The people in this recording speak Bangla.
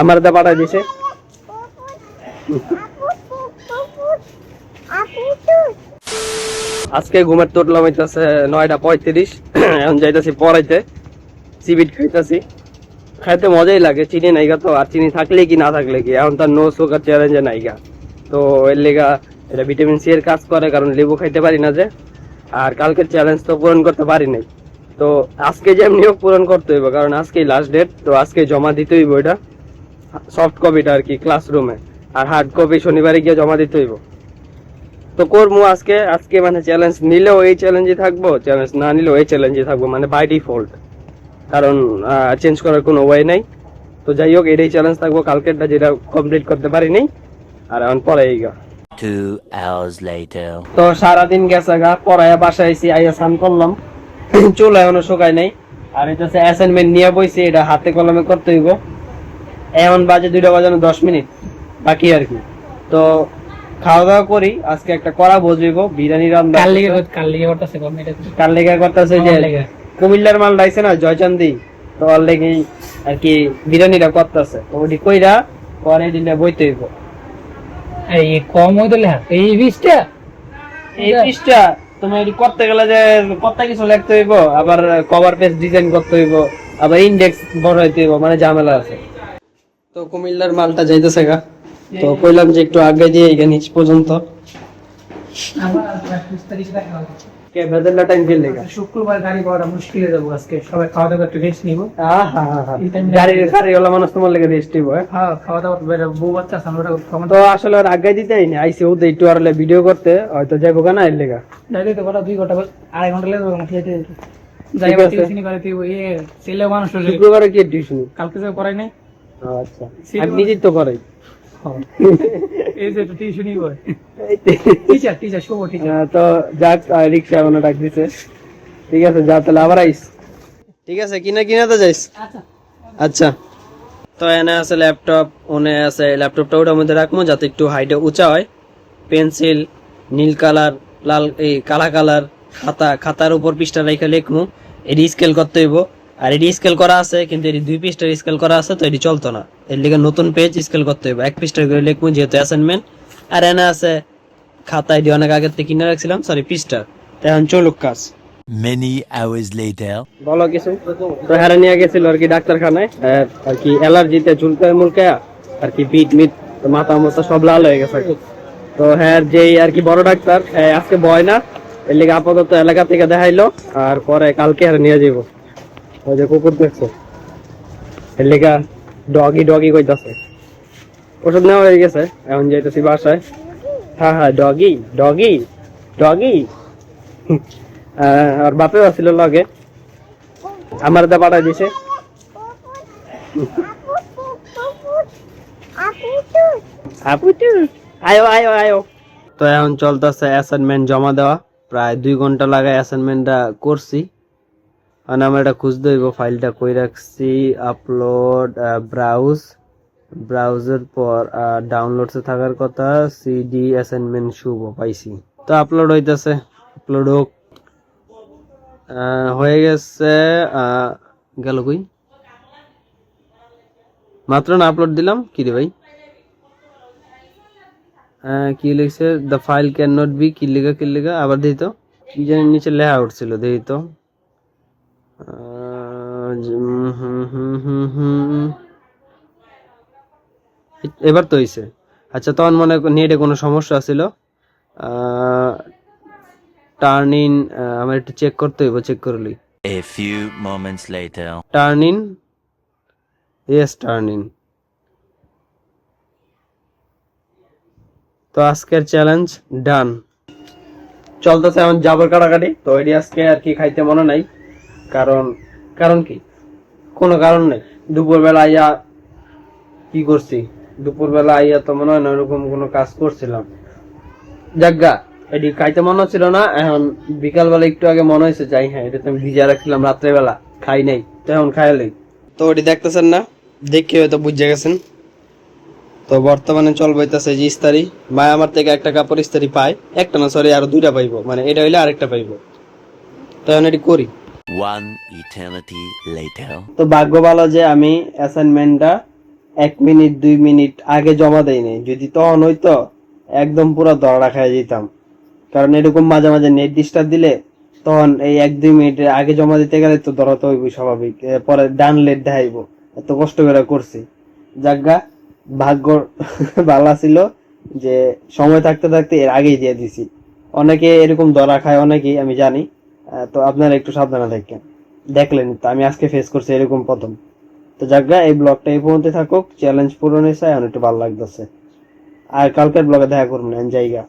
আমার দা পাঠাই দিছে। আজকে ঘুমের তো উঠলাম হইতাছে নয়টা পঁয়ত্রিশ, এখন যাইতাছি পড়াইতে সিবিট খাইতেছি। খাইতে মজাই লাগে, চিনি নাইগা তো, আর চিনি থাকলে কি, না থাকলে কি? এখন তার নো সুগার চ্যালেঞ্জে নাইগা তো এর লেগা এটা ভিটামিন সি এর কাজ করে, কারণ লেবু খাইতে পারি না যে, আর কালকের চ্যালেঞ্জ তো পূরণ করতে পারি নাই। তো আজকে যেমনি হোক পূরণ করতে হইব, কারণ আজকেই লাস্ট ডেট তো আজকে জমা দিতে হইব এটা। সফট কপিটা আর কি ক্লাসরুমে আর হার্ড কপি শনিবারে গিয়ে জমা দিতে হইব। তো করব আজকে আজকে মানে চ্যালেঞ্জ নিলেও এই চ্যালেঞ্জে থাকব চ্যালেঞ্জ না নিলেও এই চ্যালেঞ্জে থাকব মানে বাই ডিফল্ট কারণ চেঞ্জ করার কোনো ওয়ে নাই। তো যাই হোক এটাই চ্যালেঞ্জ থাকব কালকেরটা যেটা কমপ্লিট করতে পারিনি। আর এখন পরে গা। Two তো সারাদিন গেছে গা পড়ায় বাসায় আইসি আইয়া স্নান করলাম। চুল এখনও শুকায় নাই। আর এটা হচ্ছে অ্যাসাইনমেন্ট নিয়ে বইছি এটা হাতে কলমে করতে হইব। এমন বাজে দুইটা বাজানো দশ মিনিট বাকি আর কি। তো খাওয়া দাওয়া করি আজকে একটা কড়া বসবিব বিরিয়ানি রান্না কাল লিগে করতেছে? যে কুমিল্লার মাল ডাইছে না জয়চান্দি তো লেগে আর কি বিরিয়ানিটা করতেছে। তো ওটি কইরা পরে দিলে বইতে হইব। এই কম হইতো লেখা এই বিশটা? এই পৃষ্ঠা তুমি এটি করতে গেলে যে কত কিছু লিখতে হইব আবার কভার পেজ ডিজাইন করতে হইব আবার ইন্ডেক্স বড় হইতে হইব মানে ঝামেলা আছে। তো কুমিল্লার মালটা যাইতেছে গা। তো কইলাম যে একটু আগে দিয়ে এখানে নিচ পর্যন্ত। কে টাইম শুক্রবার গাড়ি পাওয়াটা মুশকিল যাব আজকে। সবাই খাওয়া দাওয়া একটু রেস্ট নিবো। আহা হা হা মানুষ তোমার লেগে রেস্ট হইব হ্যাঁ? হ্যাঁ খাওয়া দাওয়া বউ বাচ্চা আছে আমরা তো আসলে ওর আগে দিতে আইনি। আইসি ওতে একটু আর ভিডিও করতে। হয়তো যাইবো কেনা এর লেগা। যাইতে তো কটা দুই ঘণ্টা আড়াই ঘণ্টা লেগে যাবে খেতে। যাই ঠিক আবার আছে। টিউশনি করে তুই এ ছেলে মানুষ শুক্রবারে কি টিউশন? কালকে যে করাই নাই। আচ্ছা। আমি নিজেই তো করাই। এই যে টিউশনি করে এই তো। টিচার টিচার শুভ টিচার তো যাক রিক্সা ডাক দিছে। ঠিক আছে যা তাহলে আবার আইস। ঠিক আছে কিনা কিনা তো যাইস? আচ্ছা। আচ্ছা। তো এনে আছে ল্যাপটপ ওনে আছে ল্যাপটপটা ওটার মধ্যে রাখব যাতে একটু হাইটে উঁচা হয়। পেন্সিল নীল কালার লাল এই কালা কালার খাতা খাতার উপর পৃষ্ঠা রেখে লিখমু এটি স্কেল করতে হইব। আর এটি স্কেল করা আছে কিন্তু এটি দুই পৃষ্ঠার স্কেল করা আছে তো এটি চলতো না। এর লিগে নতুন পেজ স্কেল করতে হইব। এক পৃষ্ঠা করে লিখমু যেহেতু অ্যাসাইনমেন্ট আর এনে আছে খাতা এটি অনেক আগের থেকে কিনে রাখছিলাম সরি পৃষ্ঠা। এখন চলুক কাজ। Many hours later. বলো কিছু? তো হারে নিয়ে গেছিল আর কি ডাক্তারখানায় আর কি অ্যালার্জিতে চুলকায় মুলকায় আর কি পিঠ মিট মাথা মাথা সব লাল হয়ে গেছে তো হ্যাঁ যেই আর কি বড় ডাক্তার আজকে বয় না এর লিগে আপাতত এলাকা থেকে দেখাইলো আর পরে কালকে আর নিয়ে যাব ওই যে কুকুর দেখছ? এর লিগা ডগি ডগি কইতাছে। ওষুধ নেওয়া হয়ে গেছে, এখন যাইতেছি বাসায়। হ্যাঁ হ্যাঁ ডগি ডগি ডগি আর বাপেও আছিল লগে। আমার দা পাঠাই দিছে। আয়ো আয়ো আয়ো। তো এখন চলতেছে অ্যাসাইনমেন্ট জমা দেওয়া। প্রায় দুই ঘণ্টা লাগে অ্যাসাইনমেন্টটা করছি। আর আমরা এটা খুঁজতে হইব, ফাইলটা কই রাখছি আপলোড ব্রাউজ ব্রাউজের পর ডাউনলোডসে থাকার কথা সিডি অ্যাসাইনমেন্ট শুভ, পাইছি। তো আপলোড হইতাছে আপলোড হোক। হয়ে গেছে গেল কই? মাত্র না আপলোড দিলাম, কি রে ভাই? কি লিখছে? The file can not be কি লেখা কি লেখা আবার দিই তো কি জানি নিচে লেখা উঠছিল, দিই তো। এবার তো হইছে। আচ্ছা তখন মনে নেটে কোনো সমস্যা ছিল? টার্ন ইন আমার একটু চেক করতে হইব চেক করলি A few moments later. Turn in yes turn in তো আজকের চ্যালেঞ্জ ডান চলতেছে এখন যাবার কাটাকাটি তো এটি আজকে আর কি খাইতে মনে নাই। কারণ কারণ কি? কোনো কারণ নেই। দুপুরবেলা আইয়া কি করছি? দুপুরবেলা আইয়া তো মনে হয় না ওরকম কোনো কাজ করছিলাম। যাজ্ঞা এটি খাইতে মনে হচ্ছিল না, এখন বিকালবেলা একটু আগে মনে হয়েছে, যাই হ্যাঁ এটা তো আমি ভিজা রাখছিলাম রাত্রেবেলা, খাই নাই, তো এখন খাইলেই তো ওটি দেখতেছেন না? দেখে হয়তো বুঝে গেছেন। তো বর্তমানে চল বইতেছে যে ইস্তারি মা আমার থেকে একটা কাপড় ইস্তারি পায়, একটা না সরি আরও দুইটা পাইবো মানে এটা হইলে আরেকটা পাইবো। তো এখন এটি করি। One eternity later. তো ভাগ্য ভালো যে আমি অ্যাসাইনমেন্টটা এক মিনিট, দুই মিনিট আগে জমা দেয় নাই যদি তখন হইতো, একদম পুরো ধরা রাখায় যেতাম। কারণ এরকম মাঝে মাঝে নেট ডিস্টার্ব দিলে, তখন এই এক, দুই মিনিটের আগে জমা দিতে গেলে তো ধরা তো স্বাভাবিক। পরে ডান লেট দেখাইবো। এত কষ্ট করে করছি। জাগা ভাগ্য ভালো ছিল যে সময় থাকতে থাকতে এর আগেই দিয়ে দিছি। অনেকে এরকম ধরা খায়, অনেকেই, আমি জানি। তো আপনারা একটু সাবধানে থাকেন। দেখলেন তো, আমি আজকে ফেস করছি এরকম প্রথম। তো জাগা এই ব্লগটা এই পর্যন্ত থাকুক। চ্যালেঞ্জ পূরণ হয়েছে অনেকটা ভালো লাগতেছে। আর কালকের ব্লগে দেখা করুন জায়গা